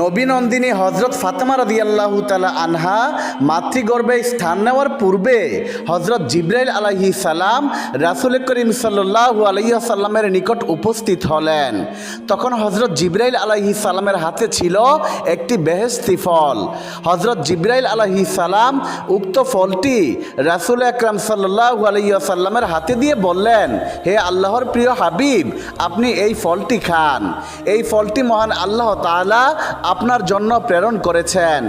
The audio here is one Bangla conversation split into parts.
নবীনন্দিনী হজরত ফাতেমা রাদি আল্লাহ তালা আনহা মাতৃগর্ভে স্থান নেওয়ার পূর্বে হজরত জিব্রাইল আলাহি সালাম রাসুল করিম সাল্লাহু আলহিসাল্লামের নিকট উপস্থিত হলেন। তখন হজরত জিব্রাইল আলাহি সালামের হাতে ছিল একটি বেহেস্তি ফল। হজরত জিব্রাইল আলাহি সালাম উক্ত ফলটি রাসুল আকরাম সাল্লাহু আলহিসাল্লামের হাতে দিয়ে বললেন, হে আল্লাহর প্রিয় হাবিব, আপনি এই ফলটি খান। এই ফলটি মহান আল্লাহ তাআলা আপনার জন্য প্রেরণ করেছেন।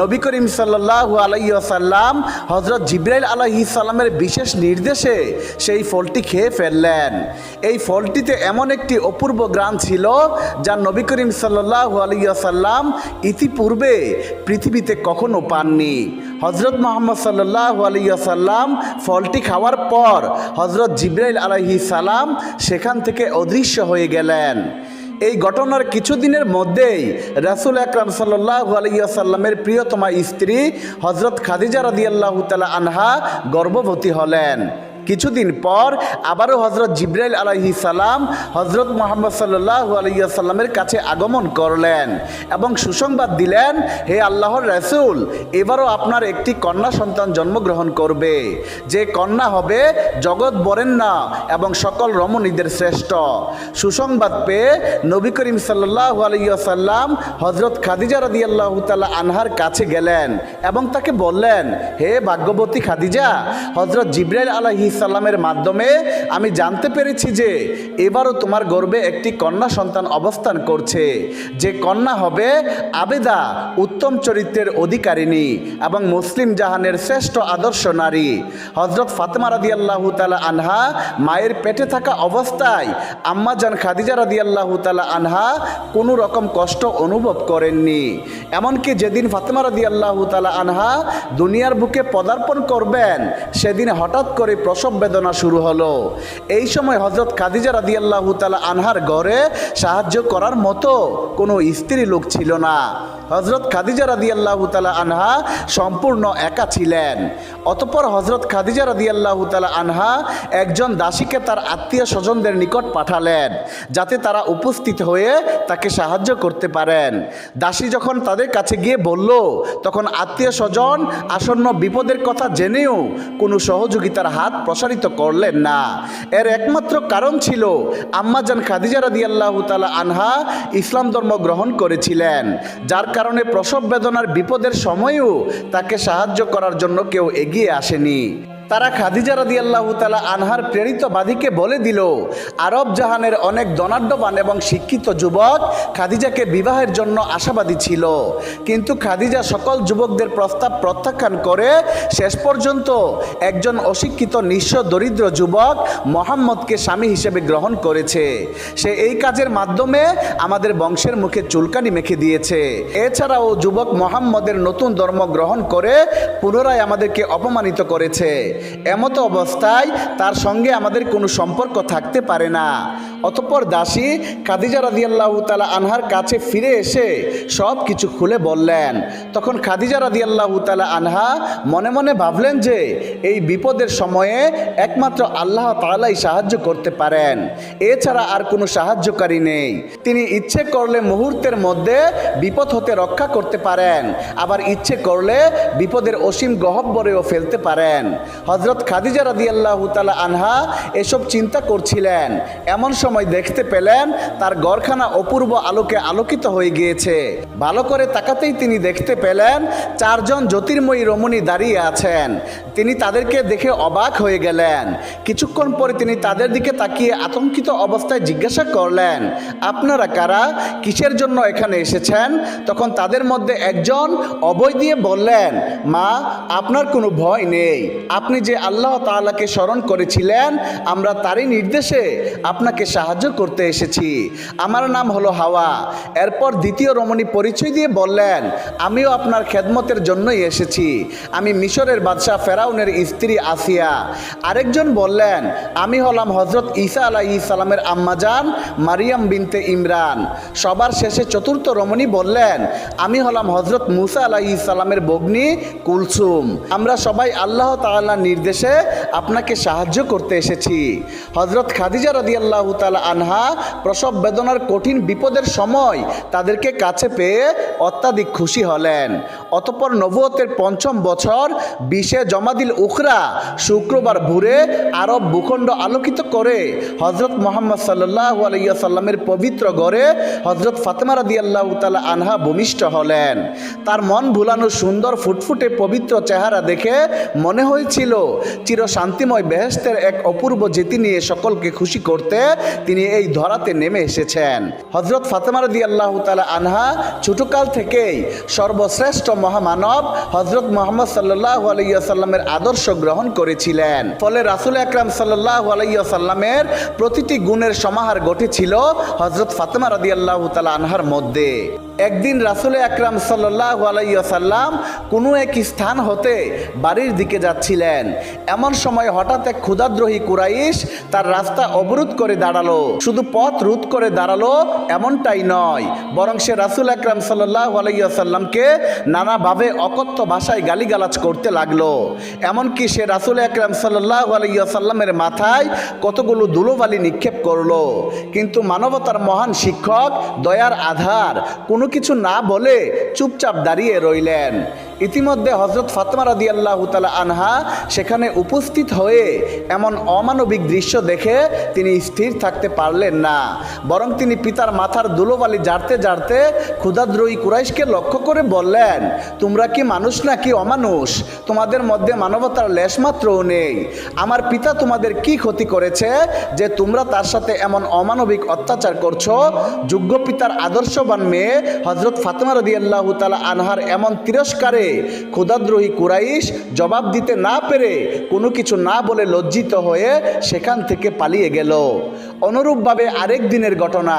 নবী করিম সাল্লাহু আলাইসাল্লাম হজরত জিব্রাইল আলাহি সাল্লামের বিশেষ নির্দেশে সেই ফলটি খেয়ে ফেললেন। এই ফলটিতে এমন একটি অপূর্ব গ্রাম ছিল যা নবী করিম সাল্লাহু আলাইসাল্লাম ইতিপূর্বে পৃথিবীতে কখনো পাননি। হজরত মোহাম্মদ সাল্লাহ আলিয়াসাল্লাম ফলটি খাওয়ার পর হজরত জিব্রাইল আলাহি সেখান থেকে অদৃশ্য হয়ে গেলেন। এই ঘটনার কিছুদিনের মধ্যেই রাসুল আকরাম সাল্লাহ আলিয়াসাল্লামের প্রিয়তমা স্ত্রী হজরত খাদিজা রাদিয়াল্লাহ তালা আনহা গর্ভবতী হলেন। কিছুদিন পর আবারও হজরত জিব্রাইল আলাহি সালাম হজরত মোহাম্মদ সাল্লাহ আলাইসাল্লামের কাছে আগমন করলেন এবং সুসংবাদ দিলেন, হে আল্লাহর রসুল, এবারও আপনার একটি কন্যা সন্তান জন্মগ্রহণ করবে। যে কন্যা হবে জগৎ বরেণ্যা এবং সকল রমণীদের শ্রেষ্ঠ। সুসংবাদ পেয়ে নবী করিম সাল্লাহ আলাইসাল্লাম হজরত খাদিজা রাদি আল্লাহ তালা আনহার কাছে গেলেন এবং তাকে বললেন, হে ভাগ্যবতী খাদিজা হজরত জিব্রাইল আলাহি সাল্লামের মাধ্যমে আমি জানতে পেরেছি যে এবারও তোমার গর্বে একটি কন্যা সন্তান অবস্থান করছে। যে কন্যা হবে আবেদা, উত্তম চরিত্রের অধিকারিণী এবং মুসলিম জাহানের শ্রেষ্ঠ আদর্শ নারী। হজরত ফাতেমা রাদি আল্লাহ তালা আনহা মায়ের পেটে থাকা অবস্থায় আম্মা জান খাদিজা রাদি আল্লাহ তালা আনহা কোনো রকম কষ্ট অনুভব করেননি। এমনকি যেদিন ফাতেমা রাদি আল্লাহ তালা আনহা দুনিয়ার বুকে পদার্পণ করবেন, সেদিন হঠাৎ করে প্রসব বেদনা শুরু হলো। এই সময় হজরত খাদিজা রাদি আল্লাহ তালা আনহার ঘরে সাহায্য করার মতো কোনো স্ত্রী লোক ছিল না। হজরত খাদিজা রাদি তালা আনহা সম্পূর্ণ একা ছিলেন। অতপর হজরত খাদিজা রাদি তালা আনহা একজন দাসীকে তার আত্মীয় স্বজনদের নিকট পাঠালেন, যাতে তারা উপস্থিত হয়ে তাকে সাহায্য করতে পারেন। দাসী যখন তাদের কাছে গিয়ে বলল, তখন আত্মীয় স্বজন আসন্ন বিপদের কথা জেনেও কোনো সহযোগিতার হাত প্রসারিত করলেন না। এর একমাত্র কারণ ছিল আম্মাজান খাদিজা রাদি আল্লাহ তালা আনহা ইসলাম ধর্ম গ্রহণ করেছিলেন। যার কারণে প্রসব বেদনার বিপদের সময়ও তাকে সাহায্য করার জন্য কেউ এগিয়ে আসেনি। তারা খাদিজা রাদি আল্লাহ তালা আনহার প্রেরিত বাদীকে বলে দিল, আরব জাহানের অনেক ধনাঢ্যবান এবং শিক্ষিত যুবক খাদিজাকে বিবাহের জন্য আশাবাদী ছিল। কিন্তু খাদিজা সকল যুবকদের প্রস্তাব প্রত্যাখ্যান করে, শেষ পর্যন্ত একজন অশিক্ষিত নিঃস্ব দরিদ্র যুবক মোহাম্মদকে স্বামী হিসেবে গ্রহণ করেছে। সে এই কাজের মাধ্যমে আমাদের বংশের মুখে চুলকানি মেখে দিয়েছে। এছাড়াও যুবক মোহাম্মদের নতুন ধর্ম গ্রহণ করে পুনরায় আমাদেরকে অপমানিত করেছে। এমতো অবস্থায় তার সঙ্গে আমাদের কোনো সম্পর্ক থাকতে পারে না। অতঃপর দাসী খাদিজা রাদিয়াল্লাহু তালা আনহার কাছে ফিরে এসে সব কিছু খুলে বললেন। তখন খাদিজা রাদিয়াল্লাহু তালা আনহা মনে মনে ভাবলেন যে এই বিপদের সময়ে একমাত্র আল্লাহ তালাই সাহায্য করতে পারেন। এছাড়া আর কোনো সাহায্যকারী নেই। তিনি ইচ্ছে করলে মুহূর্তের মধ্যে বিপদ হতে রক্ষা করতে পারেন। আবার ইচ্ছে করলে বিপদের অসীম গহব্বরেও ফেলতে পারেন। হজরত খাদিজা রাদি আল্লাহ তালা আনহা এসব চিন্তা করছিলেন। এমন সময় দেখতে পেলেন তার গড়খানা অপূর্ব আলোকে আলোকিত হয়ে গিয়েছে। ভালো করে তাকাতেই তিনি দেখতে পেলেন চারজন জ্যোতির্ময়ী রমণী দাঁড়িয়ে আছেন। তিনি তাদেরকে দেখে অবাক হয়ে গেলেন। কিছুক্ষণ পরে তিনি তাদের দিকে তাকিয়ে আতঙ্কিত অবস্থায় জিজ্ঞাসা করলেন, আপনারা কারা? কিসের জন্য এখানে এসেছেন? তখন তাদের মধ্যে একজন অবৈ দিয়ে বললেন, মা, আপনার কোনো ভয় নেই। আপনি যে আল্লাহ তাআলাকে স্মরণ করেছিলেন, আমরা তারই নির্দেশে আপনাকে সাহায্য করতে এসেছি। আমার নাম হলো হাওয়া। এরপর দ্বিতীয় রমণী পরিচয় দিয়ে বললেন, আমিও আপনার খেদমতের জন্যই এসেছি। আমি মিশরের বাদশাহ ফেরাউনের স্ত্রী আসিয়া। আরেকজন বললেন, আমি হলাম হজরত ঈসা আলাহি সালামের আম্মাজান মারিয়াম বিনতে ইমরান। সবার শেষে চতুর্থ রমণী বললেন, আমি হলাম হজরত মুসা আলাহি সালামের বগ্নি কুলসুম। আমরা সবাই আল্লাহ তাআলা নির্দেশে আপনাকে সাহায্য করতে এসেছি। হজরত খাদিজা রাদিয়াল্লাহু তাআলা আনহা প্রসব বেদনার কঠিন বিপদের সময় তাদেরকে কাছে পেয়ে অত্যাধিক খুশি হলেন। অতপর নবুয়তের পঞ্চম বছর বিশে জমাদিল উখরা শুক্রবার ভোরে আরব ভূখণ্ড আলোকিত করে হজরত মোহাম্মদ সাল্লাহ আলাইসাল্লামের পবিত্র গড়ে হজরত ফাতেমা রাদিয়াল্লাহু তালা আনহা ভূমিষ্ঠ হলেন। তার মন ভুলানো সুন্দর ফুটফুটে পবিত্র চেহারা দেখে মনে হয়েছিল চির শান্তিময় বেহেস্তের এক অপূর্ব জেতি নিয়ে সকলকে খুশি করতে তিনি এই ধরাতে নেমে এসেছেন। হজরত ফাতেমা রাদি আল্লাহ তালা আনহা ছোটকাল থেকেই সর্বশ্রেষ্ঠ মহামানব হজরত মোহাম্মদ সাল্লাহ আলাইসাল্লামের আদর্শ গ্রহণ করেছিলেন। ফলে রাসুল আকরাম সাল্লাহ আলাইসাল্লামের প্রতিটি গুণের সমাহার ঘটেছিল হজরত ফাতেমা রাদি আল্লাহ তালা আনহার মধ্যে। একদিন রাসুল আকরাম সাল্লাহ আলাইসাল্লাম কোনো এক স্থান হতে বাড়ির দিকে যাচ্ছিলেন। এমন সময় হঠাৎ এক ক্ষুদাদ্রোহী কুরাইশ তার রাস্তা অবরোধ করে দাঁড়াল। শুধু পথ রোধ করে দাঁড়াল এমনটাই নয়, বরং সে রাসুল আকরাম সাল্লাহ আলাইসাল্লামকে নানাভাবে অকথ্য ভাষায় গালিগালাজ করতে লাগল। এমনকি সে রাসুল আকরাম সাল্লাহ আলাইসাল্লামের মাথায় কতগুলো ধুলোবালি নিক্ষেপ করল। কিন্তু মানবতার মহান শিক্ষক, দয়ার আধার কোনো কিছু না বলে চুপচাপ দাঁড়িয়ে রইলেন। ইতিমধ্যে হজরত ফাতেমা রাদি আল্লাহ তালা আনহা সেখানে উপস্থিত হয়ে এমন অমানবিক দৃশ্য দেখে তিনি স্থির থাকতে পারলেন না। বরং তিনি পিতার মাথার ধুলোবালি জারতে জারতে ক্ষুদাদ্রোহী কুরাইশকে লক্ষ্য করে বললেন, তোমরা কি মানুষ নাকি অমানুষ? তোমাদের মধ্যে মানবতার লেশমাত্রও নেই। আমার পিতা তোমাদের কি ক্ষতি করেছে যে তোমরা তার সাথে এমন অমানবিক অত্যাচার করছ? যোগ্য পিতার আদর্শবান মেয়ে হজরত ফাতেমা রদি আল্লাহ তালা আনহার এমন তিরস্কারে ক্ষুদাদ্রোহী কুরাইশ জবাব দিতে না পেরে কোনো কিছু না বলে লজ্জিত হয়ে সেখান থেকে পালিয়ে গেল। অনুরূপভাবে আরেক দিনের ঘটনা।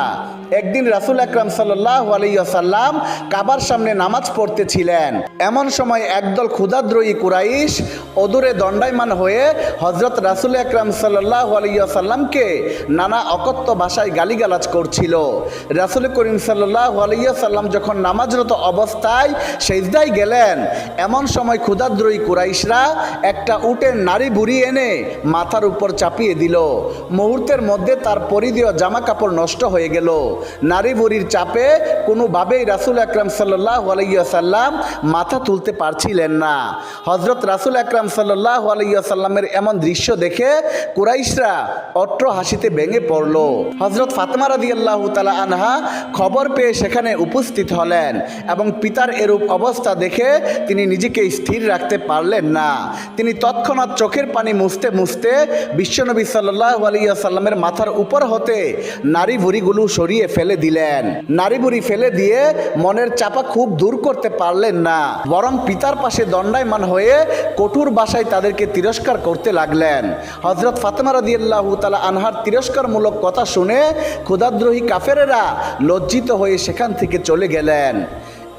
একদিন রাসুল আকরাম সাল্লাহ আলাইসাল্লাম কাবার সামনে নামাজ পড়তেছিলেন। এমন সময় একদল ক্ষুদাদ্রোহী কুরাইশ অদূরে দণ্ডায়মান হয়ে হজরত রাসুল আকরাম সাল্লাহ আলাইসাল্লামকে নানা অকথ্য ভাষায় গালিগালাজ করছিল। রাসুল করিম সাল্লাহ আলাইসাল্লাম যখন নামাজরত অবস্থায় সেজদায় গেলেন এমন সময় ক্ষুদাদ্রোহী কুরাইশরা একটা উটের নারী বুড়ি এনে মাথার উপর চাপিয়ে দিল। মুহূর্তের মধ্যে তার পরিধেয় জামা কাপড় নষ্ট হয়ে গেল। নারী বুড়ির চাপে কোনোভাবেই রাসুল আকরাম সাল্লাহ আলাইসাল্লাম মাথা তুলতে পারছিলেন না। হজরত রাসুল আকরাম সাল্লাহ আলাইসাল্লামের এমন দৃশ্য দেখে কুরাইশরা অট্র হাসিতে ভেঙে পড়ল। হজরত ফাতেমা রাদি আল্লাহ তালা আনহা খবর পেয়ে সেখানে উপস্থিত হলেন এবং পিতার এরূপ অবস্থা দেখে তিনি নিজেকে স্থির রাখতে পারলেন না। তিনি তৎক্ষণাৎ চোখের পানি মুছতে মুছতে বিশ্বনবী সাল্লাহ আলিয়াসাল্লামের মাথার উপর হতে নারী ভুড়িগুলো সরিয়ে ফেলে দিলেন। নারী ভুড়ি ফেলে দিয়ে মনের চাপা খুব দূর করতে পারলেন না। বরং পিতার পাশে দণ্ডায়মান হয়ে কঠোর বাসায় তাদেরকে তিরস্কার করতে লাগলেন। হজরত ফাতেমা রাদিয়াল্লাহু তালা আনহার তিরস্কারমূলক কথা শুনে ক্ষুদাদ্রোহী কাফেরেরা লজ্জিত হয়ে সেখান থেকে চলে গেলেন।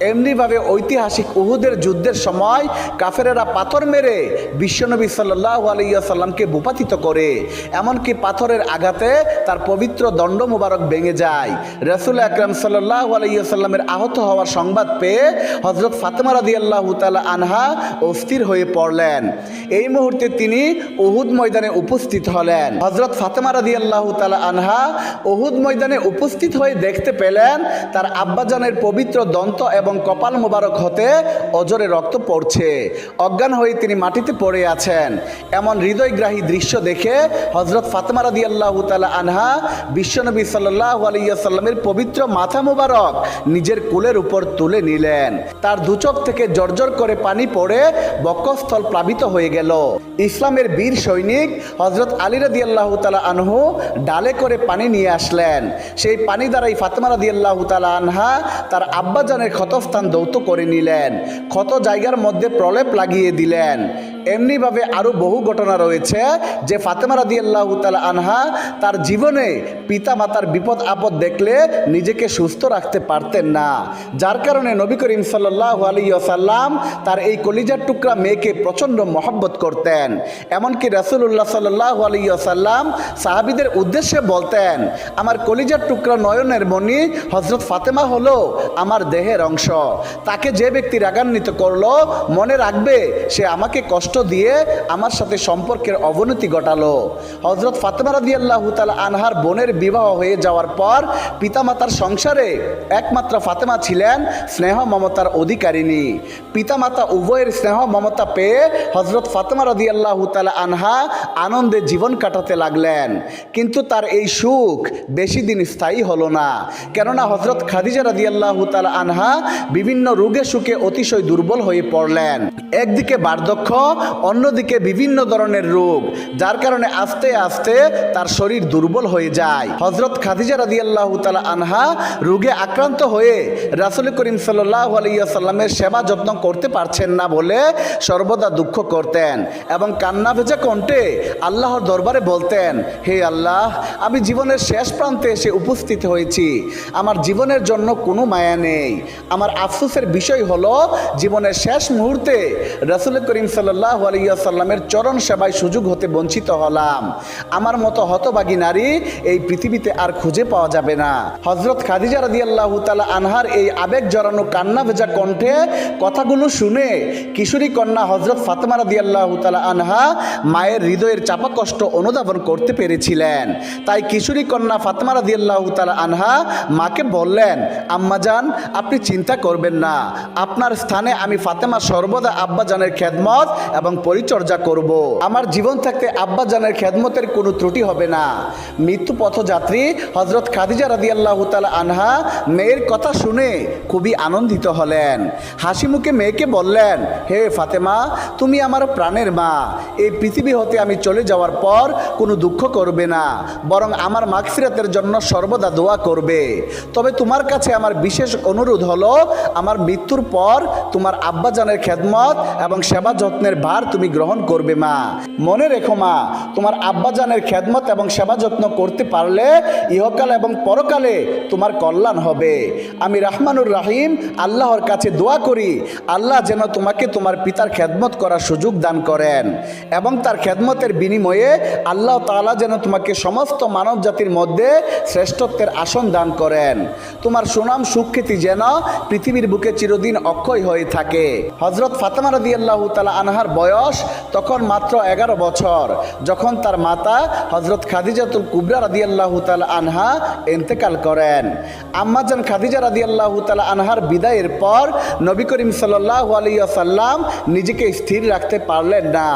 এমনিভাবে ঐতিহাসিক উহুদের যুদ্ধের সময় কাফেরেরা পাথর মেরে বিশ্বনবী সাল্লাহ আলাইসাল্লামকে ভূপাতিত করে। এমনকি পাথরের আঘাতে তার পবিত্র দণ্ড মুবারক ভেঙে যায়। রসুল আকরাম সাল্লাহ আলাইসাল্লামের আহত হওয়ার সংবাদ পেয়ে হজরত ফাতেমা রাদি আল্লাহ তালা আনহা অস্থির হয়ে পড়লেন। এই মুহূর্তে তিনি উহুদ ময়দানে উপস্থিত হলেন। হজরত ফাতেমা রাদি আল্লাহ তালা আনহা উহুদ ময়দানে উপস্থিত হয়ে দেখতে পেলেন তার আব্বাজানের পবিত্র দন্ত এবং কপাল মোবারক হতে অজরে রক্ত পড়ছে। অজ্ঞান হয়ে তিনি মাটিতে পড়ে আছেন। এমন হৃদয়গ্রাহী দৃশ্য দেখে হজরত ফাতেমা রাদি আল্লাহ তালা আনহা বিশ্বনবী সাল্লাহ আলাইসাল্লামের পবিত্র মাথা মোবারক নিজের কোলের উপর তুলে নিলেন। তার দুচোখ থেকে জর্জর করে পানি পড়ে বক্ষস্থল প্লাবিত হয়ে গেল। ইসলামের বীর সৈনিক হজরত আলী রাদি আল্লাহ তালা আনহু ডালে করে পানি নিয়ে আসলেন। সেই পানি দ্বারাই ফাতেমা রাদি আল্লাহ তালা আনহা তার আব্বাজানের ক্ষতস্থান দৌত করে নিলেন। ক্ষত জায়গার মধ্যে প্রলেপ লাগিয়ে দিলেন। এমনিভাবে আরও বহু ঘটনা রয়েছে যে ফাতেমা রাদি আল্লাহ আনহা তার জীবনে পিতা মাতার বিপদ আপদ দেখলে নিজেকে সুস্থ রাখতে পারতেন না। যার কারণে নবী করিম সাল্লাহ আলী আসাল্লাম তার এই কলিজার টুকরা মেয়েকে প্রচণ্ড মহব্বত করতেন। এমনকি রাসুল্লাহ সাল্লাহ আলী আসাল্লাম সাহাবিদের উদ্দেশ্যে বলতেন, আমার কলিজার টুকরা নয়নের মণি হজরত ফাতেমা হলো আমার দেহের অংশ। তাকে যে ব্যক্তি রাগান্বিত করল, মনে রাখবে সে আমাকে কষ্ট কষ্ট দিয়ে আমার সাথে সম্পর্কের অবনতি ঘটালো। হজরত ফাতেমা রাদি আল্লাহ তালা আনহার বোনের বিবাহ হয়ে যাওয়ার পর পিতামাতার সংসারে একমাত্র ফাতেমা ছিলেন স্নেহ মমতার অধিকারিণী। পিতামাতা উভয়ের স্নেহ মমতা পেয়ে হজরত ফাতেমা রাদি আল্লাহ আনহা আনন্দে জীবন কাটাতে লাগলেন। কিন্তু তার এই সুখ বেশি দিন স্থায়ী হলো না। কেননা হজরত খাদিজা রাদি আল্লাহ আনহা বিভিন্ন রোগে সুখে অতিশয় দুর্বল হয়ে পড়লেন। একদিকে বার্ধক্য অন্যদিকে বিভিন্ন ধরনের রোগ, যার কারণে আস্তে আস্তে তার শরীর দুর্বল হয়ে যায়। হজরত খাদিজা রাদি আল্লাহ তালা আনহা রোগে আক্রান্ত হয়ে রাসুল করিম সাল্লাহ আলাইসাল্লামের সেবা যত্ন করতে পারছেন না বলে সর্বদা দুঃখ করতেন এবং কান্না ভেজা কণ্ঠে আল্লাহর দরবারে বলতেন, হে আল্লাহ, আমি জীবনের শেষ প্রান্তে এসে উপস্থিত হয়েছি। আমার জীবনের জন্য কোনো মায়া নেই। আমার আফসোসের বিষয় হলো, জীবনের শেষ মুহূর্তে রাসুল করিম সাল্লাহ আলাইসাল্লামের চরণ সেবায় সুযোগ হতে বঞ্চিত হলাম। আমার মতো হতবাগী নারী এই পৃথিবীতে আর খুঁজে পাওয়া যাবে না। হজরত খাদিজা রাদি আল্লাহ তালা আনহার এই আবেগ জড়ানো কান্না ভেজা কণ্ঠে কথাগুলো শুনে কিশোরী কন্যা হজরত ফাতেমা রাদি আল্লাহ তালা আনহা মায়ের হৃদয়ের চাপা কষ্ট অনুধাবন করতে পেরেছিলেন। তাই কিশোরী কন্যা ফাতেমা রাদি আল্লাহ তালা আনহা মাকে বললেন আম্মাজান আপনি চিন্তা করবেন না। আপনার স্থানে আমি ফাতেমা সর্বদা আব্বাজানের খেদমত এবং পরিচর্যা করব। আমার জীবন থাকতে আব্বাজানের খেদমতের কোনো ত্রুটি হবে না। মৃত্যু পথযাত্রী হজরত খাদিজা রাদি আল্লাহ আনহা মেয়ের কথা শুনে খুবই আনন্দিত হলেন। হাসি মুখে মেয়েকে বললেন, হে ফাতেমা, তুমি আমার প্রাণের মা। এই পৃথিবী হতে আমি চলে যাওয়ার পর কোনো দুঃখ করবে না, বরং আমার মাগফিরাতের জন্য সর্বদা দোয়া করবে। তবে তোমার কাছে আমার বিশেষ অনুরোধ হলো, আমার মৃত্যুর পর তোমার আব্বাজানের খেদমত এবং সেবা যত্নের ভার তুমি গ্রহণ করবে, মা। মনে রেখো, মা, তোমার আব্বাজানের খেদমত এবং সেবা যত্ন করতে পারলে ইহকাল এবং পরকালে তোমার কল্যাণ হবে। আমি রাহমানুর রাহিম, আল্লাহর কাছে দোয়া করি, আল্লাহ যেন তোমাকে তোমার পিতার খেদমত করার সুযোগ দান করেন এবং তার খেদমতের বিনিময়ে আল্লাহ তাআলা যেন তোমাকে সমস্ত মানব জাতির মধ্যে শ্রেষ্ঠত্বের আসন দান করেন। তোমার সুনাম সুখ্যাতি যেন পৃথিবীর বুকে চিরদিন অক্ষয় হয়ে থাকে। হজরত ফাতেমা রাদি আল্লাহ তালা আনহার বয়স তখন মাত্র এগারো বছর। যখন তার মাতা হজরত খাদিজাতুল কুবরা রাদি আল্লাহ তালা আনহা এন্তেকাল করেন। আম্মাজান খাদিজা রাদি আল্লাহ তালা আনহার বিদায়ের পর নবী করিম সাল্লাহ আলিয়াল্লাম নিজেকে স্থির রাখতে পারলেন না।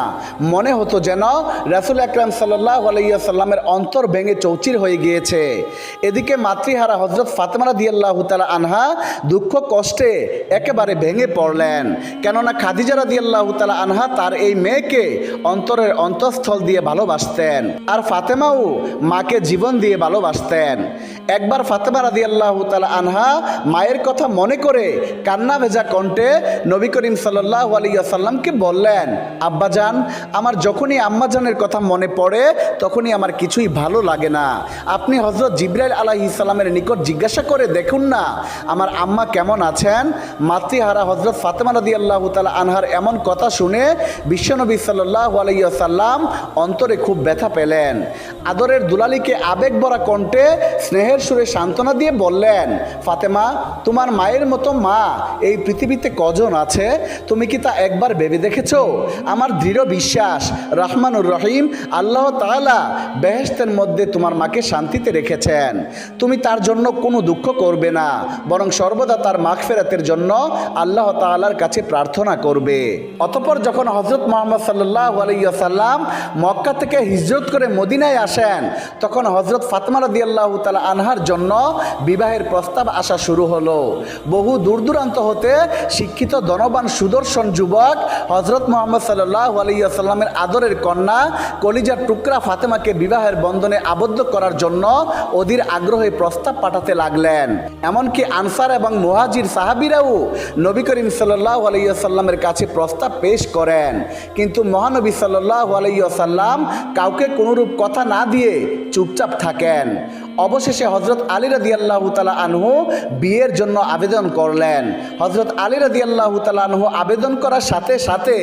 মনে হতো যেন রাসুল আকরাম সাল্লাহ আলাইসাল্লামের অন্তর ভেঙে চৌচির হয়ে গিয়েছে। এদিকে মাতৃহারা হজরত ফাতেমা রাদি আল্লাহ তালা আনহা দুঃখ কষ্টে একেবারে ভেঙে পড়লেন। কেননা খাদিজা রাদি আল্লাহ তালা আনহা তার এই মেয়েকে অন্তরের অন্তঃস্থল দিয়ে ভালোবাসতেন। আর ফাতেমাও মাকে জীবন দিয়ে ভালোবাসতেন। একবার ফাতেমা রাদি আল্লাহ তালা আনহা মায়ের কথা মনে করে কান্না ভেজা কণ্ঠে নবী করিম সাল্লাহ আলিয়াসাল্লামকে বললেন আব্বাজান আমার যখনই আম্মাজানের কথা মনে পড়ে, তখনই আমার কিছুই ভালো লাগে না। আপনি হজরত জিব্রাইল আলাহি ইসাল্লামের নিকট জিজ্ঞাসা করে দেখুন না, আমার আম্মা কেমন আছেন? মাতৃহারা হজরত ফাতেমা রাদি আল্লাহ তালা আনহার এমন কথা শুনে বিশ্বনবী সাল্লাহ অন্তরে খুব ব্যথা পেলেন। আদরের দুলালিকে আবেগ ভরা কণ্ঠে স্নেহের সুরে সান্ত্বনা দিয়ে বললেন, ফাতেমা, তোমার মায়ের মতো মা এই পৃথিবীতে কজন আছে? তুমি কি তা একবার ভেবে দেখেছ? আমার দৃঢ় বিশ্বাস, রহমানুর রহিম, আল্লাহ তাআলা বেহেস্তের মধ্যে তোমার মাকে শান্তিতে রেখেছেন। তুমি তার জন্য কোনো দুঃখ করবে না, বরং সর্বদা তার মাগফেরাতের জন্য আল্লাহ তাআলার কাছে প্রার্থনা করবে। অতপর যখন হজরত মোহাম্মদ সাল্লাহ আলাইসাল্লাম মক্কা থেকে হিজরত করে মদিনায় আসেন, তখন হজরত ফাতমা রাদি আল্লাহ তালা আনহার জন্য বিবাহের প্রস্তাব আসা শুরু হলো। বহু দূর দূরান্ত হতে শিক্ষিত, ধনবান, সুদর্শন যুবক হজরত মোহাম্মদ সাল্লাহ আলাইসাল্লামের আদরের কন্যা কলিজার টুকরা ফাতেমাকে বিবাহের বন্ধনে আবদ্ধ করার জন্য অধীর আগ্রহে প্রস্তাব পাঠাতে লাগলেন। এমনকি আনসার এবং মুহাজির সাহাবিরাও নবী করিম সাল্লাহ আলাইসাল্লামের কাছে প্রস্তাব পেশ করেন। কিন্তু মহানবী সাল্লাহ আলাইসাল্লাম কাউকে কোনোরূপ কথা না দিয়ে চুপচাপ থাকেন। অবশেষে হজরত আলী রাদি আল্লাহ আনহু বিয়ের জন্য আবেদন করলেন। হজরত আলী রাদি আল্লাহ তালা আনহু আবেদন করার সাথে সাথে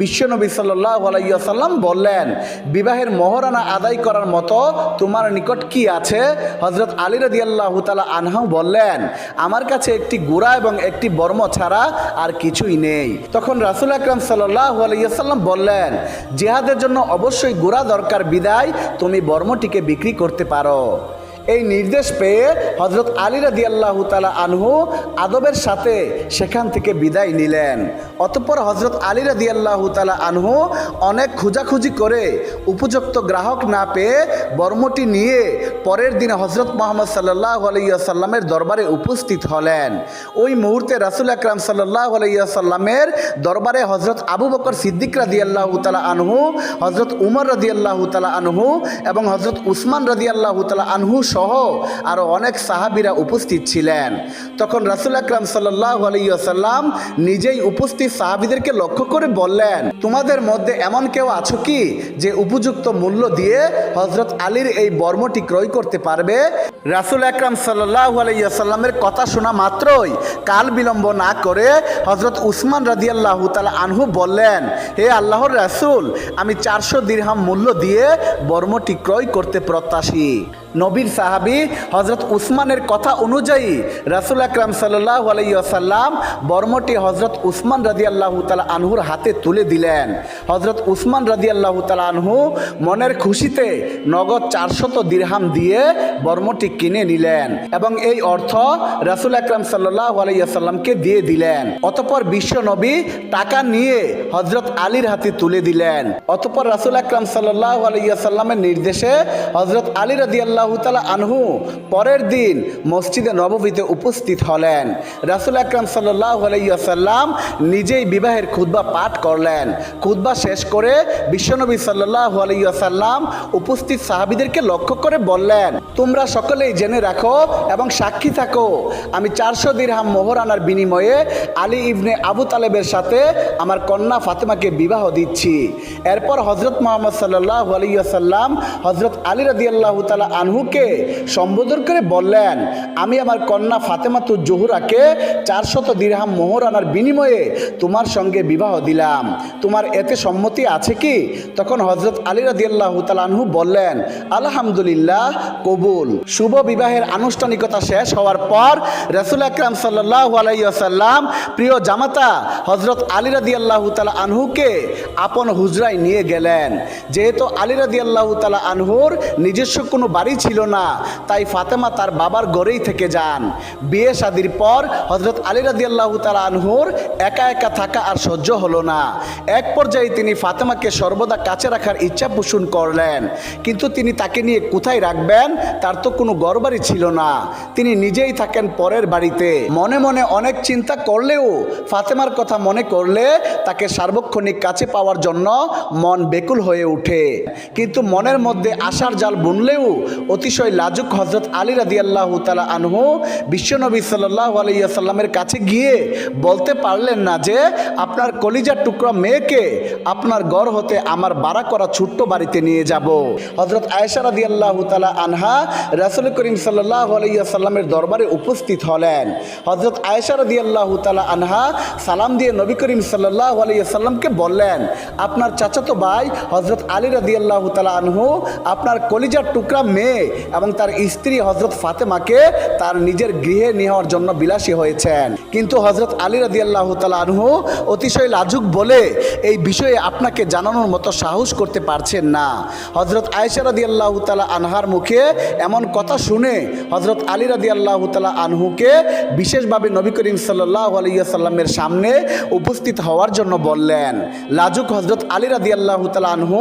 বিশ্বনবী সাল্লাহ আলাইসাল্লাম বললেন, বিবাহের মহরানা আদায় করার মতো তোমার নিকট কি আছে? হজরত আলী রাদি আল্লাহ তালা আনহু বললেন, আমার কাছে একটি গুড়া এবং একটি বর্ম ছাড়া আর কিছুই নেই। তখন রাসুল আকরাম সাল্লাহ আলাইসাল্লাম বললেন, জেহাদের জন্য অবশ্যই গুড়া দরকার, বিদায়। তুমি বর্মটিকে বিক্রি করতে পারো। এই নির্দেশ পেয়ে হজরত আলী রাদি আল্লাহ তালা আনহু আদবের সাথে সেখান থেকে বিদায় নিলেন। অতঃপর হজরত আলী রাদি আল্লাহ তালা আনহু অনেক খোঁজাখুঁজি করে উপযুক্ত গ্রাহক না পেয়ে বর্মটি নিয়ে পরের দিনে হজরত মোহাম্মদ সাল্লাহ আলাইসাল্লামের দরবারে উপস্থিত হলেন। ওই মুহূর্তে রাসুল আকরাম সাল্লাহ আলাইসাল্লামের দরবারে হজরত আবু বকর সিদ্দিক রাদি আল্লাহ তালা আনহু, হজরত উমর রাদি আল্লাহ তালা আনহু এবং হজরত উসমান রাদি আল্লাহ তালা আনহু সহ আরও অনেক সাহাবিরা উপস্থিত ছিলেন। তখন রাসুল আকরাম সাল্লাহ আলাইসাল্লাম নিজেই উপস্থিত সাহাবিদেরকে লক্ষ্য করে বললেন, তোমাদের মধ্যে এমন কেউ আছো কি যে উপযুক্ত মূল্য দিয়ে হজরত আলীর এই বর্মটি ক্রয় করতে পারবে? রাসুল আকরাম সাল্লাহ কথা শোনা মাত্রই কাল বিলম্ব না করে হজরত উসমান রাদিয়াল্লাহু তালা আনহু বললেন, হে আল্লাহর রাসুল, আমি চারশো দিরহাম মূল্য দিয়ে বর্মটি ক্রয় করতে প্রত্যাশী। নবীর সাহাবি হজরত উসমানের কথা অনুযায়ী রাসুল আকরাম সাল্লাহ আলাইসাল্লাম বর্মটি হজরত উসমান রাজি আল্লাহ তালা আনহুর হাতে তুলে দিলেন। হজরত উসমান রাজি আল্লাহ তালা আনহু মনের খুশিতে নগদ চারশত দিরহাম দিয়ে বর্মটি কিনে নিলেন এবং এই অর্থ রাসুল আকরাম সাল্লাহ আলাইসাল্লামকে দিয়ে দিলেন। অতপর বিশ্ব নবী টাকা নিয়ে হজরত আলীর হাতে তুলে দিলেন। অতপর রাসুল আকরাম সাল্লাহ আলাইসাল্লামের নির্দেশে হজরত আলী রাজি আল্লাহ তালা আনহু পরের দিন মসজিদে নববীতে উপস্থিত হলেন। রাসুল আকরাম সাল্লাহ আলাইসাল্লাম নিজেই বিবাহের খুদ্া পাঠ করলেন। খুদ্া শেষ করে বিশ্বনবী সাল্লাহ আলাইসাল্লাম উপস্থিত সাহাবিদেরকে লক্ষ্য করে বললেন, তোমরা সকলেই জেনে রাখো এবং সাক্ষী থাকো। আমি চারশো দিরহাম মোহর আনার বিনিময়ে আলী ইবনে আবু তালেবের সাথে আমার কন্যা ফাতেমাকে বিবাহ দিচ্ছি। এরপর হজরত মোহাম্মদ সাল্লাহ আলাইসাল্লাম হজরত আলী রাদিয়াল্লাহ তালা আনহুকে সম্বোধন করে বললেন, আমি আমার কন্যা ফাতেমাতু জহুরাকে চারশত দিরহাম মোহর আনার বিনিময়ে তোমার সঙ্গে বিবাহ দিলাম। তোমার এতে সম্মতি আছে কি? তখন হজরত আলী রাদিয়াল্লাহ তালা আনহু বললেন, আলহামদুলিল্লাহ, কবুল। শুভ বিবাহের আনুষ্ঠানিকতা শেষ হওয়ার পর রসুল আকরাম সাল্লাহ আলাইসাল্লাম প্রিয় জামাতা হজরত আলী রাদি আল্লাহ তালা আনহুকে আপন হুজরায় নিয়ে গেলেন। যেহেতু আলী রাদি আল্লাহ তালা আনহুর নিজস্ব কোনো বাড়ি ছিল না। তাই ফাতেমা তার বাবার গড়েই থেকে যান। বিয়ে শাদির পর হজরত আলী রাদি আল্লাহ তালা আনহুর একা একা থাকা আর সহ্য হলো না। এক পর্যায়ে তিনি ফাতেমাকে সর্বদা কাছে রাখার ইচ্ছা পোষণ করলেন। কিন্তু তিনি তাকে নিয়ে কোথায় রাখবেন, তার তো কোনো গড়বাড়ি ছিল না। তিনি নিজেই থাকেন পরের বাড়িতে। মনে মনে অনেক চিন্তা করলেও ফাতেমার কথা মনে করলে তাকে সার্বক্ষণিক কাছে পাওয়ার জন্য মন বেকুল হয়ে ওঠে। কিন্তু মনের মধ্যে আশার জাল বুনলেও অতিশয় লাজুক হজরত আলী রাদি আল্লাহ তালা আনহু বিশ্বনবী সাল্লাহ আলাইসাল্লামের কাছে গিয়ে বলতে পারলেন না যে, আপনার কলিজার টুকরা মেয়েকে আপনার গড় হতে আমার বাড়া করা ছোট্ট বাড়িতে নিয়ে যাব। হজরত আয়েশা আল্লাহ তালা আনহা রাসুল করিম সাল্লাহ আলাইসাল্লামের দরবারে উপস্থিত হলেন। হজরত আয়েশা রাদি আল্লাহ তালা আনহা সালাম দিয়ে নবী করিম সাল্লাহ আলাইসাল্লামকে বললেন, আপনার চাচাতো ভাই হজরত আলী আল্লাহ তালা আনহু, আপনার কলিজার টুকরা মেয়ে এবং তার স্ত্রী হজরত ফাতেমাকে তার নিজের গৃহে নেওয়ার জন্য বিলাসী হয়েছেন। কিন্তু হজরত আলী রাদি আল্লাহ তালা আনহু অতিশয় লাজুক বলে এই বিষয়ে আপনাকে জানানোর মতো সাহস করতে পারছেন না। হজরত আয়েশা রাদি আল্লাহ তালা আনহার মুখে এমন কথা শুনে হজরত আলী রাদি আল্লাহ তালা আনহুকে বিশেষভাবে নবী করিম সাল্লাহ আলিয়াল্লামের সামনে উপস্থিত হওয়ার জন্য বললেন। লাজুক হজরত আলী রাদি আল্লাহ তালা আনহু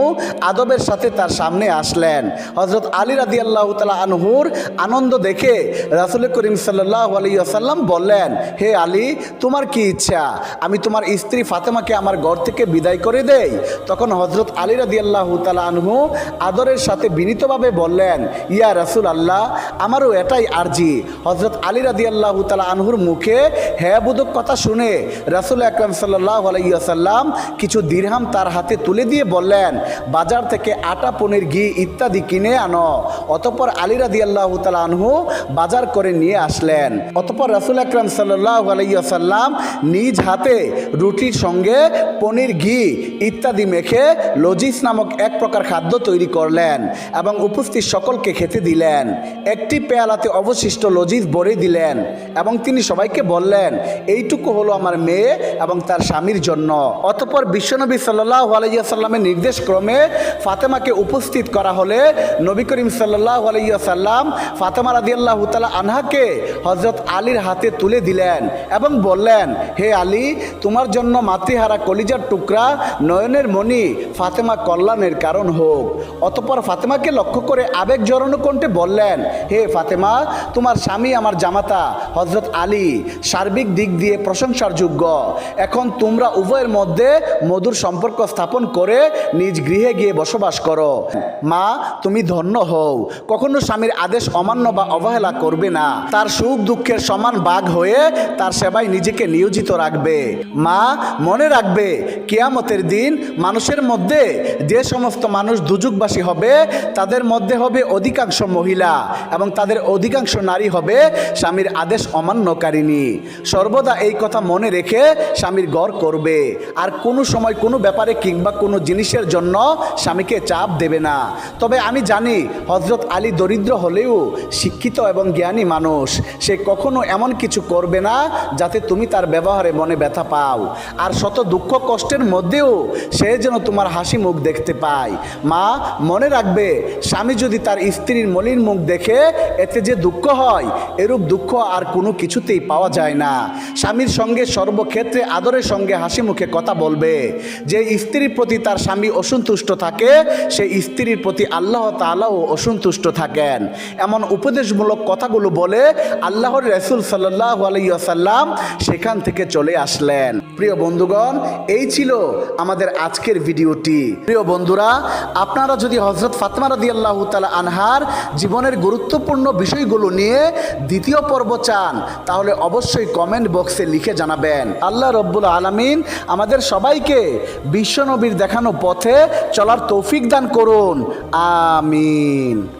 আদবের সাথে তার সামনে আসলেন। হজরত আলী রাদি আল্লাহ তালা আনহুর আনন্দ দেখে রাসুল করিম সাল্লাহ আলিয়াল্লাম বললেন, হে আলী, তোমার কি ইচ্ছা? আমি তোমার স্ত্রী ফাতেমাকে আমার ঘর থেকে বিদায় করে দেই? তখন হজরত আলী রাদি আল্লাহ তালা আনহু আদরের সাথে বিনীতভাবে বললেন, ইয়া রাসুল আল্লাহ আমারও এটাই আর্জি। হজরত আলী রাদি আল্লাহ তালা আনহুর মুখে হ্যাঁ বোধক কথা শুনে রাসুল আকরাম সাল্লাহ আলাইসাল্লাম কিছু দিরহাম তার হাতে তুলে দিয়ে বললেন, বাজার থেকে আটা, পনির, ঘি ইত্যাদি কিনে আনো। অতপর আলী রাদি আল্লাহ আনহু বাজার করে নিয়ে আসলেন। অতপর রাসুল আকরাম সাল্লাহ আলাইসাল্লাম নিজ হাতে রুটির সঙ্গে পনির, ঘি ইত্যাদি মেখে লজিস নামক এক প্রকার খাদ্য তৈরি করলেন এবং উপস্থিত সকলকে খেতে দিলেন। একটি পেয়ালাতে অবশিষ্ট লজিস ভরে দিলেন এবং তিনি সবাইকে বললেন, এইটুকু হলো আমার মেয়ে এবং তার স্বামীর জন্য। অতপর বিশ্বনবী সাল্লাহ আলাইসাল্লামের নির্দেশ ক্রমে ফাতেমাকে উপস্থিত করা হলে নবী করিম সাল্লাহ আলাইসাল্লাম ফাতেমা রাদিয়াল্লাহ তালা আনহাকে হজরত আলীর হাতে তুলে দিলেন এবং বললেন, হে আলী, তোমার জন্য মাতৃহারা কলিজার টুকরা নয়নের মণি ফাতেমা কল্যাণের কারণ হোক। অতপর ফাতেমাকে লক্ষ্য করে আবেগ জড়ানো কণ্ঠে বললেন, হে ফাতেমা, তোমার স্বামী আমার জামাতা হজরত আলী, সার্বিক দিক দিয়ে প্রশংসার যোগ্য এখন তোমরা উভয়ের মধ্যে মধুর সম্পর্ক স্থাপন করে নিজ গৃহে গিয়ে বসবাস করো। মা, তুমি ধন্য হও। কখনো স্বামীর আদেশ অমান্য বা অবহেলা করবে না। তার সুখ দুঃখের সমান বাঘ হয়ে তার সেবায় নিজেকে নিয়োজিত রাখবে। মা, মনে রাখবে, কেয়ামতের দিন মানুষের মধ্যে যে সমস্ত মানুষ দুযুগবাসী হবে, তাদের মধ্যে হবে অধিকাংশ মহিলা এবং তাদের অধিকাংশ নারী হবে স্বামীর আদেশ অমান্যকারিণী। সর্বদা এই কথা মনে রেখে স্বামীর গড় করবে। আর কোনো সময় কোনো ব্যাপারে কিংবা কোনো জিনিসের জন্য স্বামীকে চাপ দেবে না। তবে আমি জানি হজরত আলী দরিদ্র হলেও শিক্ষিত এবং জ্ঞানী মানুষ, সে কখনো এমন কিছু করবে না যাতে তুমি তার ব্যবহারে মনে ব্যথা পাও। আর শত দুঃখ কষ্টের মধ্যেও সে যেন তোমার হাসি মুখ দেখতে পায়। মা, মনে রাখবে, স্বামী যদি তার স্ত্রীর মলিন মুখ দেখে, এতে যে দুঃখ হয়, এরূপ দুঃখ আর কোনো কিছুতেই পাওয়া যায় না। স্বামীর সঙ্গে সর্বক্ষেত্রে আদরের সঙ্গে হাসি মুখে কথা বলবে। যে স্ত্রীর প্রতি তার স্বামী অসন্তুষ্ট থাকে সেই স্ত্রীর প্রতি আল্লাহ তালাও অসন্তুষ্ট থাকেন। এমন উপদেশমূলক কথাগুলো বলে আল্লাহর রসুল সাল্লাহ আলাইসাল্লাম সেখান থেকে চলে আসলেন। প্রিয় বন্ধুগণ, এই ছিল আমাদের আজকের ভিডিওটি। প্রিয় বন্ধুরা, আপনারা যদি হজরত ফাতমা রাদি আল্লাহ তালা আনহার জীবনের গুরুত্বপূর্ণ বিষয়গুলো নিয়ে দ্বিতীয় পর্ব চান, তাহলে অবশ্যই কমেন্ট বক্সে লিখে জানাবেন। আল্লাহ রব্বুল আলমিন আমাদের সবাইকে বিশ্বনবীর দেখানো পথে চলার তৌফিক দান করুন। আমিন।